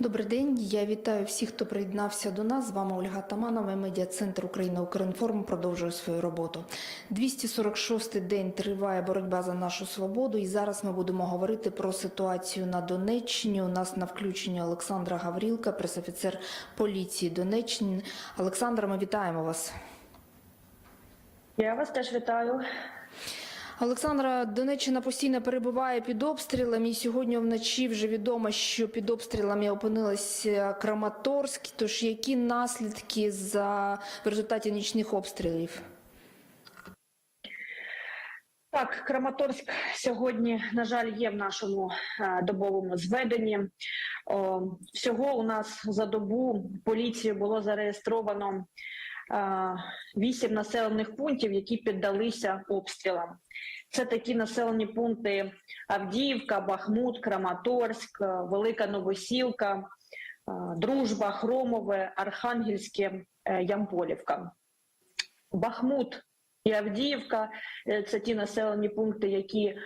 Добрий день. Я вітаю всіх, хто приєднався до нас. З вами Ольга Таманова, медіа-центр Україна Укрінформ продовжує свою роботу. 246-й день триває боротьба за нашу свободу. І зараз ми будемо говорити про ситуацію на Донеччині. У нас на включенні Олександра Гаврілка, пресофіцер поліції Донеччини. Олександра, ми вітаємо вас. Я вас теж вітаю. Олександра, Донеччина постійно перебуває під обстрілами. І сьогодні вночі вже відомо, що під обстрілами опинилася Краматорськ. Тож які наслідки за в результаті нічних обстрілів? Так, Краматорськ сьогодні, на жаль, є в нашому е, добовому зведенні. Всього у нас за добу поліцією було зареєстровано вісім населених пунктів, які піддалися обстрілам. Це такі населені пункти Авдіївка, Бахмут, Краматорськ, е, Велика Новосілка, е, Дружба, Хромове, Архангельське, е, Ямполівка. Бахмут і Авдіївка це ті населені пункти, які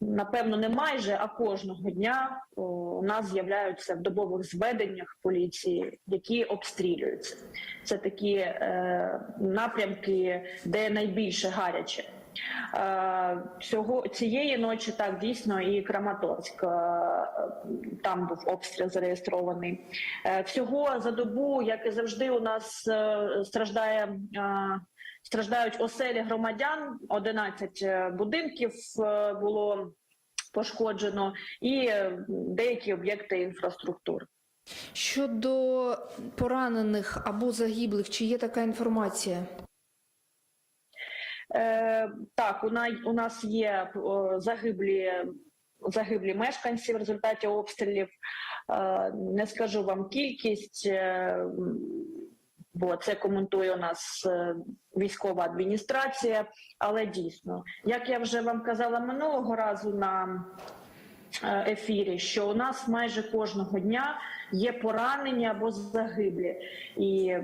напевно не майже, а кожного дня у нас з'являються в добових зведеннях поліції, які обстрілюються. Це такі е, напрямки, де найбільше гаряче. Е, Цього цієї ночі так дійсно і Краматорськ. е, Там був обстріл зареєстрований. Е, Всього за добу, як і завжди, у нас е, страждає. Страждають оселі громадян, 11 е, будинків е, було пошкоджено, і е, деякі об'єкти інфраструктури. Щодо поранених або загиблих, чи є така інформація? Е, так, у, нас є загиблі, загиблі мешканці в результаті обстрілів. Не скажу вам кількість, бо це коментує у нас е, військова адміністрація. Але дійсно, як я вже вам казала минулого разу на е, ефірі, що у нас майже кожного дня є поранені або загиблі, і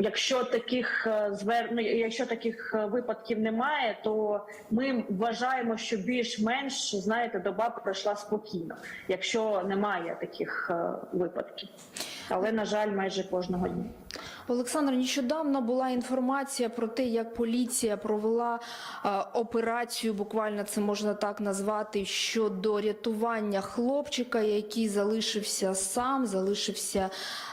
якщо таких е, звер... ну, якщо таких випадків немає, то ми вважаємо, що більш-менш знаєте, доба пройшла спокійно, якщо немає таких випадків. Але на жаль, майже кожного дня. Олександр, нещодавно була інформація про те, як поліція провела е, операцію, буквально це можна так назвати, щодо рятування хлопчика, який залишився сам, залишився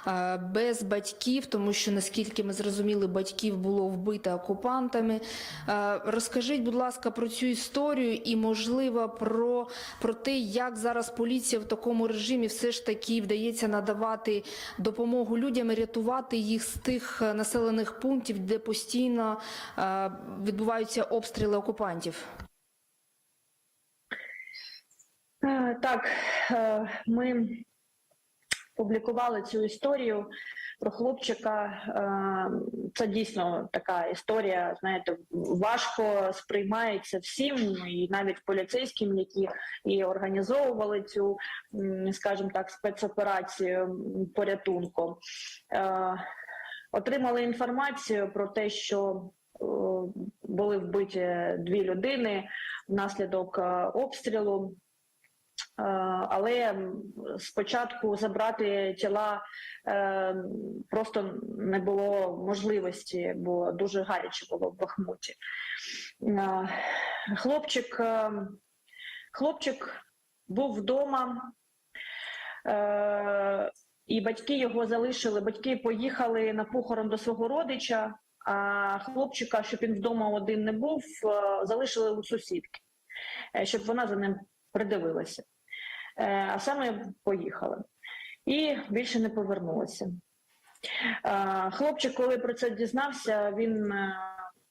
е, без батьків, тому що наскільки ми зрозуміли, батьків було вбито окупантами. Е, розкажіть, будь ласка, про цю історію і, можливо, про, про те, як зараз поліція в такому режимі все ж таки вдається надавати допомогу людям і рятувати їх з тих е, населених пунктів, де постійно е, відбуваються обстріли окупантів. Е, Так, ми публікували цю історію про хлопчика. Це дійсно така історія, знаєте, важко сприймається всім, і навіть поліцейським, які і організовували цю, скажімо так, спецоперацію порятунку. Отримали інформацію про те, що е, були вбиті дві людини внаслідок е, обстрілу. Е, Але спочатку забрати тіла просто не було можливості, бо дуже гаряче було в Бахмуті. Хлопчик, хлопчик був вдома. І батьки його залишили. Батьки поїхали на похорон до свого родича, а хлопчика, щоб він вдома один не був, е, залишили у сусідки, е, щоб вона за ним придивилася. Е, А саме поїхали. І більше не повернулася. Хлопчик, коли про це дізнався, він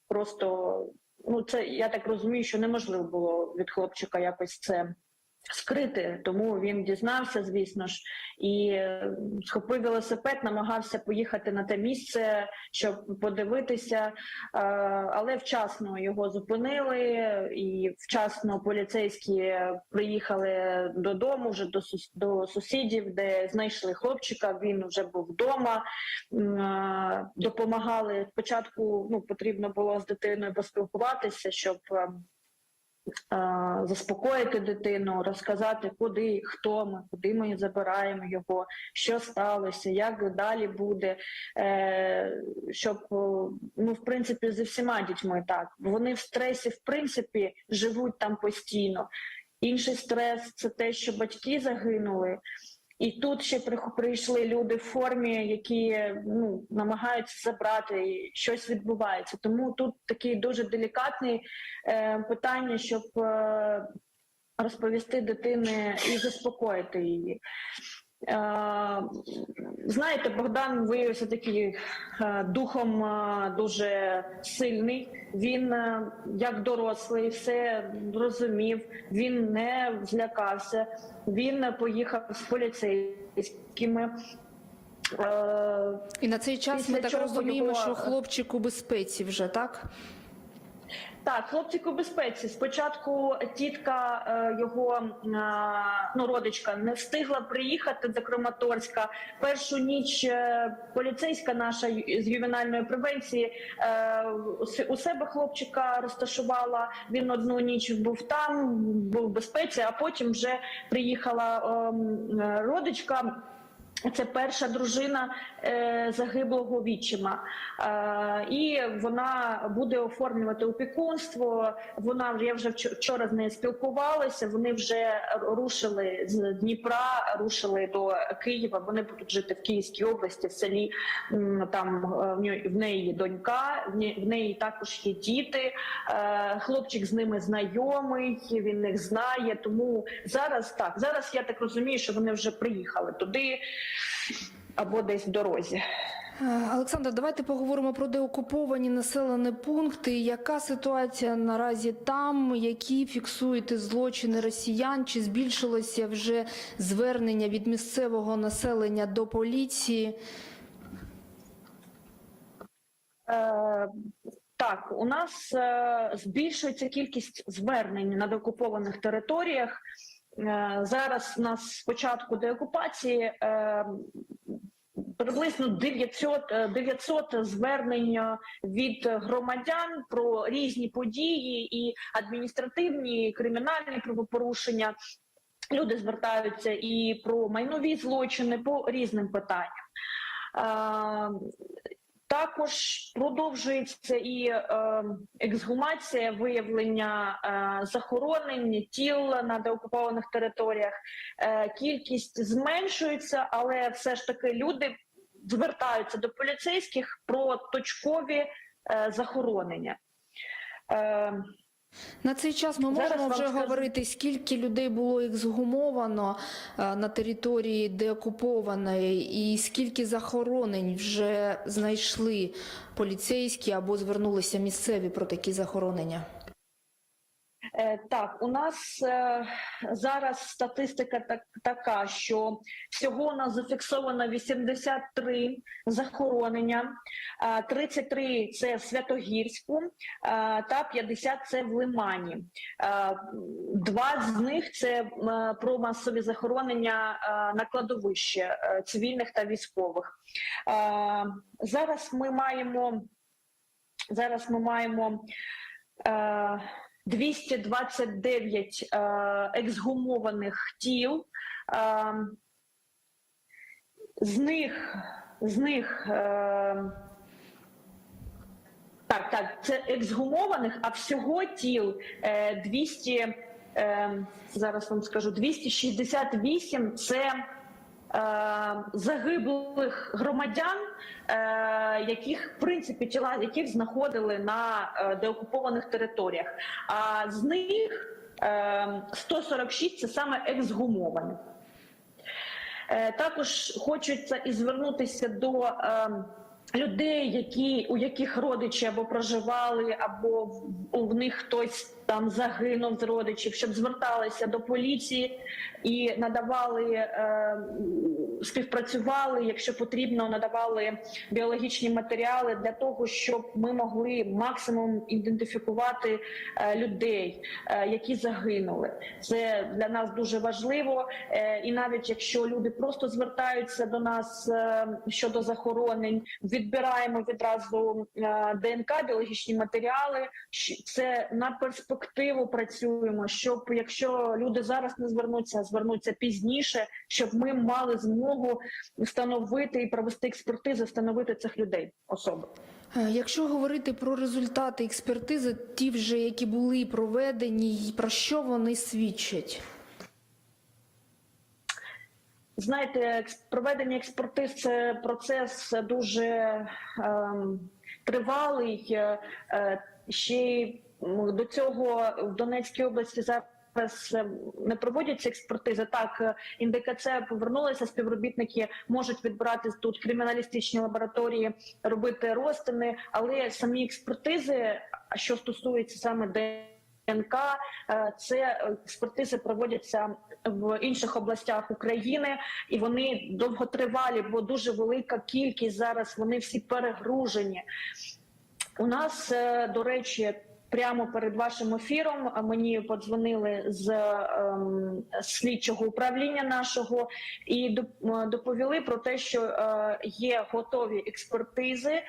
просто ну це я так розумію, що неможливо було від хлопчика якось це скрити. Тому він дізнався, звісно ж, і е, схопив велосипед, намагався поїхати на те місце, щоб подивитися, е, але вчасно його зупинили, і вчасно поліцейські приїхали додому вже до до сусідів, де знайшли хлопчика. Він вже був вдома. Е, Допомагали спочатку. Ну потрібно було з дитиною поспілкуватися, щоб. Е, заспокоїти дитину, розказати, куди, хто ми, куди ми забираємо його, що сталося, як далі буде, е, щоб о, ну, в принципі, зі всіма дітьми так. Вони в стресі, в принципі, живуть там постійно. Інший стрес це те, що батьки загинули. І тут ще прийшли люди в формі, які ну, намагаються забрати, і щось відбувається. Тому тут такі дуже делікатний е, питання, щоб е, розповісти дитини і заспокоїти її. Е, знаєте, Богдан виявився такий е, духом е, дуже сильний. Він як дорослий все розумів, він не злякався, він поїхав з поліцейськими. І на цей час ми Після так розуміємо, його- що хлопчик у безпеці вже так. Так, хлопчик у безпеці. Спочатку тітка е, його е, ну, родичка не встигла приїхати до Краматорська. Першу ніч е, поліцейська наша з ювенальної превенції у себе хлопчика розташувала. Він одну ніч був там, був в безпеці, а потім вже приїхала родичка. Це перша дружина загиблого відчима, е, і вона буде оформлювати опікунство. Вона я вже вч- вчора з нею спілкувалася. Вони вже рушили з Дніпра, рушили до Києва. Вони будуть жити в Київській області, в селі. Там е, в неї є донька, в неї також є діти. Е, Хлопчик з ними знайомий, він їх знає. Тому зараз так зараз я так розумію, що вони вже приїхали туди або десь в дорозі. Е, Олександр, давайте поговоримо про деокуповані населені пункти. Яка ситуація наразі там? Які фіксуєте злочини росіян? Чи збільшилося вже звернення від місцевого населення до поліції? Е, так, у нас е, збільшується кількість звернень на деокупованих територіях. Е, зараз у нас з деокупації е, приблизно 900, е, 900 звернень е, від громадян про різні події і адміністративні, і кримінальні правопорушення. Люди звертаються і про майнові злочини по різним питанням. Також продовжується і е, ексгумація, виявлення е, захоронень тіл на деокупованих територіях. Е, кількість зменшується, але все ж таки люди звертаються до поліцейських про точкові захоронення. На цей час ми Зараз можемо вже скажу. говорити, скільки людей було ексгумовано е, на території деокупованої, і скільки захоронень вже знайшли поліцейські або звернулися місцеві про такі захоронення. Е, Так, у нас е, зараз статистика так, така, що всього у нас зафіксовано 83 захоронення, е, 33 – це в Святогірську е, та 50 – це в Лимані. Е, Два з них – це е, про масові захоронення е, на кладовище е, цивільних та військових. Е, Зараз ми маємо зараз ми маємо е, 229 е, ексгумованих тіл. Е, з них, з них е, так, так, це ексгумованих, а всього тіл е, 200, е, зараз вам скажу, 268 це загиблих громадян, е, яких в принципі тіла яких знаходили на е, деокупованих територіях. А з них е, 146 це саме ексгумовані. Е, Також хочеться і звернутися до е, людей, які у яких родичі або проживали, або у них хтось там загинув з родичів, щоб зверталися до поліції і надавали е, співпрацювали, якщо потрібно, надавали біологічні матеріали для того, щоб ми могли максимум ідентифікувати е, людей, е, які загинули. Це для нас дуже важливо. І навіть якщо люди просто звертаються до нас щодо захоронень, відбираємо відразу ДНК, біологічні матеріали. Це на перспективу працюємо, щоб якщо люди зараз не звернуться, звернуться пізніше, щоб ми мали змогу встановити і провести експертизу, встановити цих людей особи. Е, Якщо говорити про результати експертизи, ті вже, які були проведені, про що вони свідчать? Знаєте, проведення експертиз це процес дуже ем, тривалий. Е, е, ще до цього в Донецькій області зараз е, не проводяться експертизи. Так, е, індикац повернулися, співробітники можуть відбирати тут криміналістичні лабораторії, робити розтини, але самі експертизи, що стосується саме ДНК, е, це експертизи проводяться в інших областях України, і вони довготривалі, бо дуже велика кількість зараз. Вони всі перегружені. У нас, е, до речі, прямо перед вашим ефіром мені подзвонили з ем, слідчого управління нашого і е, доповіли про те, що е, є готові експертизи е,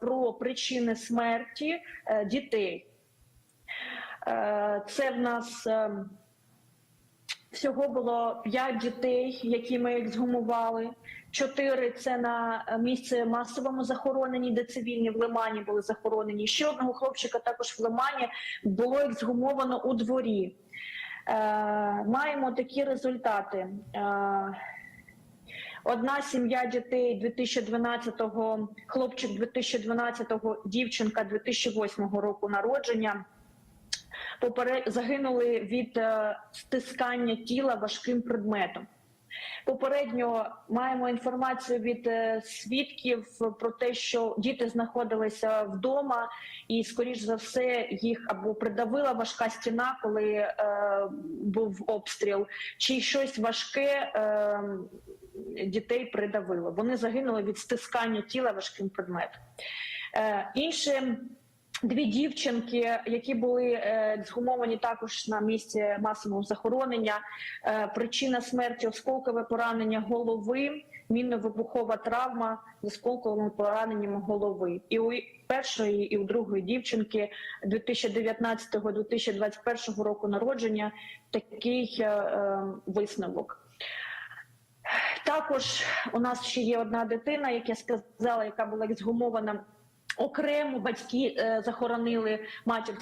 про причини смерті е, дітей. Е, Це в нас. ем, Всього було 5 дітей, які ми ексгумували. Чотири це на е, місце масовому захороненні, де цивільні в Лимані були захоронені. Ще одного хлопчика також в Лимані було ексгумовано у дворі. Е, маємо такі результати. Е, Одна сім'я дітей 2012-го, хлопчик 2012-го, дівчинка 2008 року народження попере... загинули від е, стискання тіла важким предметом. Попередньо маємо інформацію від е, свідків про те, що діти знаходилися вдома, і, скоріш за все, їх або придавила важка стіна, коли е, був обстріл, чи щось важке е, дітей придавило. Вони загинули від стискання тіла важким предметом. Е, інше Дві дівчинки, які були е, згумовані також на місці масового захоронення. Е, причина смерті осколкове поранення голови, мінно-вибухова травма з осколковими пораненнями голови. І у першої, і у другої дівчинки 2019-2021 року народження такий е, е, висновок. Також у нас ще є одна дитина, як я сказала, яка була ексгумована окремо. Батьки е, захоронили, матір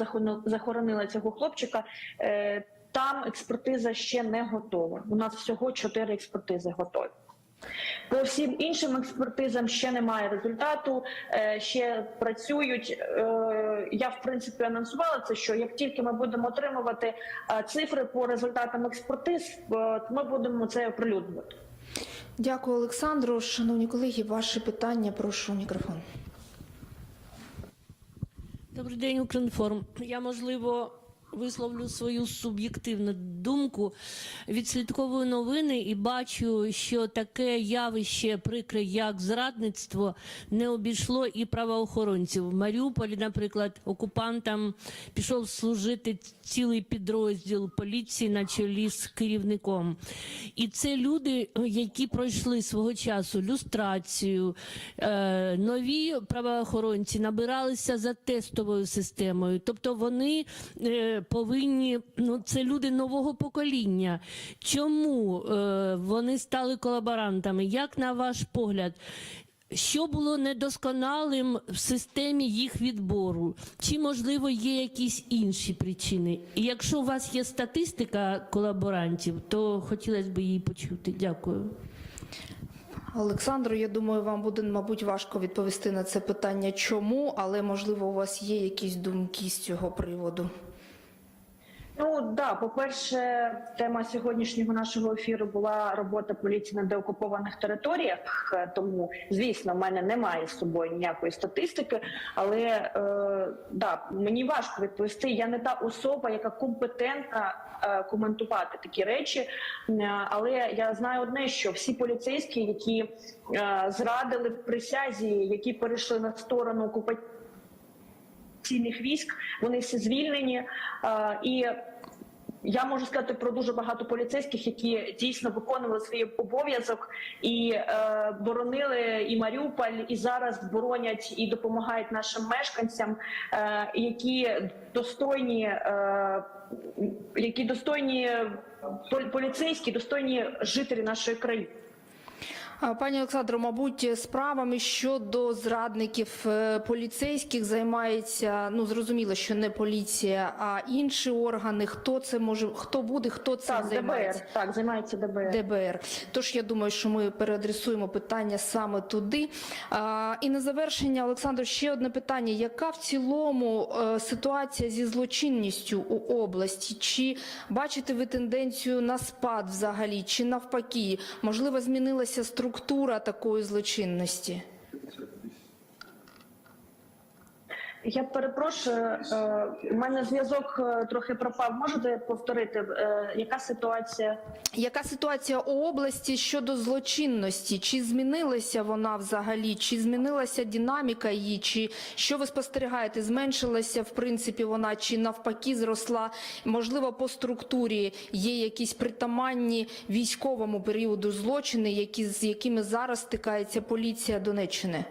захоронила- цього хлопчика. Е, там експертиза ще не готова. У нас всього чотири експертизи готові. По всім іншим експертизам ще немає результату, е, ще працюють. Я в принципі анонсувала це, що як тільки ми будемо отримувати цифри по результатам експертиз, ми будемо це оприлюднювати. Дякую, Олександру. Шановні колеги, ваші питання. Прошу мікрофон. Добрий день, Укрінформ. Я можливо висловлю свою суб'єктивну думку. Відслідковую новини і бачу, що таке явище прикре, як зрадництво, не обійшло і правоохоронців. В Маріуполі, наприклад, окупантам пішов служити цілий підрозділ поліції на чолі з керівником. І це люди, які пройшли свого часу люстрацію, е, нові правоохоронці набиралися за тестовою системою. Тобто вони е, повинні, ну це люди нового покоління. Чому е, вони стали колаборантами? Як на ваш погляд? Що було недосконалим в системі їх відбору? Чи можливо є якісь інші причини? І якщо у вас є статистика колаборантів, то хотілося б її почути. Дякую. Олександру, я думаю, вам буде, мабуть, важко відповісти на це питання, чому, але можливо у вас є якісь думки з цього приводу. Ну да, по-перше, тема сьогоднішнього нашого ефіру була робота поліції на деокупованих територіях. Е, Тому, звісно, в мене немає з собою ніякої статистики, але е, да, мені важко відповісти. Я не та особа, яка компетентна е, коментувати такі речі. Е, Але я знаю одне, що всі поліцейські, які е, зрадили присязі, які перейшли на сторону окупації окупаційних військ. Вони всі звільнені. Е, І я можу сказати про дуже багато поліцейських, які дійсно виконували свій обов'язок і е, боронили і Маріуполь, і зараз боронять і допомагають нашим мешканцям, е, які достойні, які достойні пол- поліцейські, достойні жителі нашої країни. Пані Олександро, мабуть, справами щодо зрадників е, поліцейських займається, ну зрозуміло, що не поліція, а інші органи. Хто це може, хто буде, хто цим Так, займається? ДБР, так займається ДБР. ДБР. Тож я думаю, що ми переадресуємо питання саме туди. А, і на завершення, Олександр, ще одне питання: яка в цілому е, ситуація зі злочинністю у області? Чи бачите ви тенденцію на спад взагалі, чи навпаки? Можливо, змінилася структура такої злочинності? Я перепрошую, е, у мене зв'язок е, трохи пропав. Можете повторити, е, яка ситуація? Яка ситуація у області щодо злочинності? Чи змінилася вона взагалі? Чи змінилася динаміка її? Чи що ви спостерігаєте? Зменшилася в принципі вона, чи навпаки зросла? Можливо, по структурі є якісь притаманні військовому періоду злочини, які з якими зараз стикається поліція Донеччини?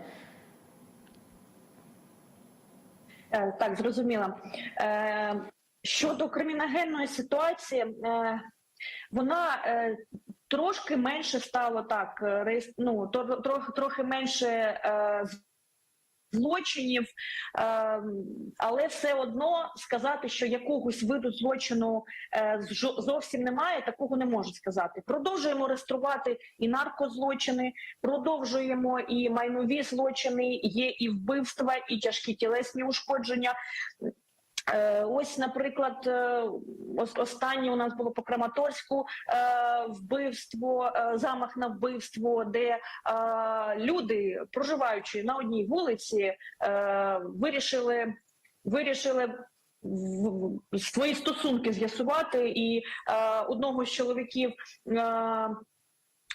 Е, Так, зрозуміла. Е, Щодо криміногенної ситуації, е, вона е, трошки менше стало так, е, ну, трохи, менше е, злочинів, е, але все одно сказати, що якогось виду злочину е, зовсім немає, такого не можу сказати. Продовжуємо реєструвати і наркозлочини, продовжуємо і майнові злочини, є і вбивства, і тяжкі тілесні ушкодження. Е, Ось, наприклад, е, останнє у нас було по Краматорську е, вбивство, замах на вбивство, де люди, проживаючи на одній вулиці, вирішили вирішили свої стосунки з'ясувати, і одного з чоловіків.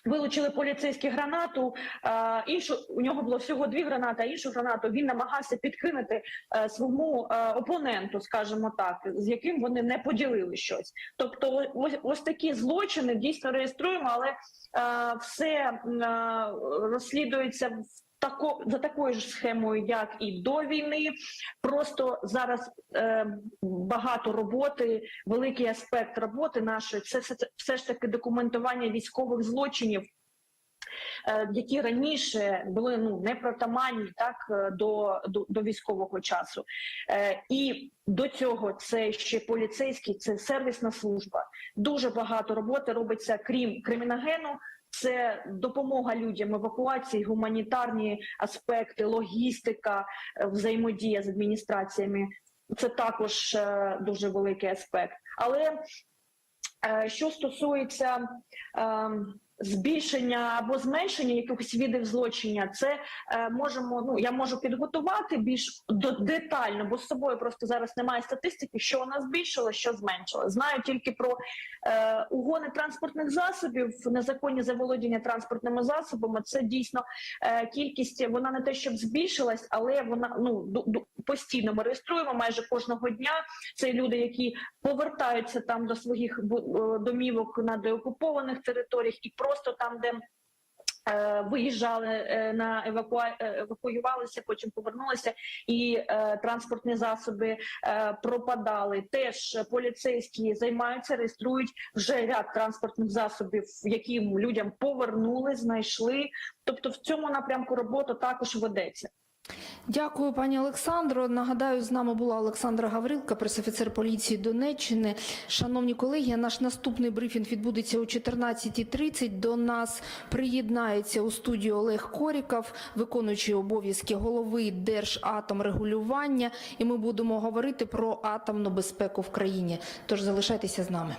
Вилучили поліцейські гранату, е, іншу у нього було всього дві гранати, а іншу гранату він намагався підкинути е, своєму е, опоненту, скажімо так, з яким вони не поділили щось. Тобто, ось, ось такі злочини дійсно реєструємо, але е, все е, розслідується в тако за такою ж схемою, як і до війни. Просто зараз е, багато роботи, великий аспект роботи нашої це все, все ж таки документування військових злочинів. е, Які раніше були ну непритаманні так е, до, до, до військового часу, е, і до цього це ще поліцейський, це сервісна служба. Дуже багато роботи робиться крім криміногену. Це допомога людям, евакуації, гуманітарні аспекти, логістика, е, взаємодія з адміністраціями. Це також е, дуже великий аспект. Але е, що стосується е, збільшення або зменшення якихось видів злочиння, це е, можемо. Ну я можу підготувати більш до детально, бо з собою просто зараз немає статистики, що у нас збільшило, що зменшило. Знаю тільки про е, угони транспортних засобів, незаконні заволодіння транспортними засобами. Це дійсно е, кількість. Вона не те, щоб збільшилась, але вона ну ду- ду- постійно ми реєструємо майже кожного дня. Це люди, які повертаються там до своїх е, домівок на деокупованих територіях, і просто там, де е, виїжджали е, на евакуа... е, евакуювалися, потім повернулися, і е, транспортні засоби е, пропадали. Теж поліцейські займаються, реєструють вже ряд транспортних засобів, які людям повернули, знайшли. Тобто, в цьому напрямку робота також ведеться. Дякую, пані Олександро. Нагадаю, з нами була Олександра Гаврилка, пресофіцер поліції Донеччини. Шановні колеги, наш наступний брифінг відбудеться о 14.30. До нас приєднається у студію Олег Коріков, виконуючий обов'язки голови Держатомрегулювання. І ми будемо говорити про атомну безпеку в країні. Тож залишайтеся з нами.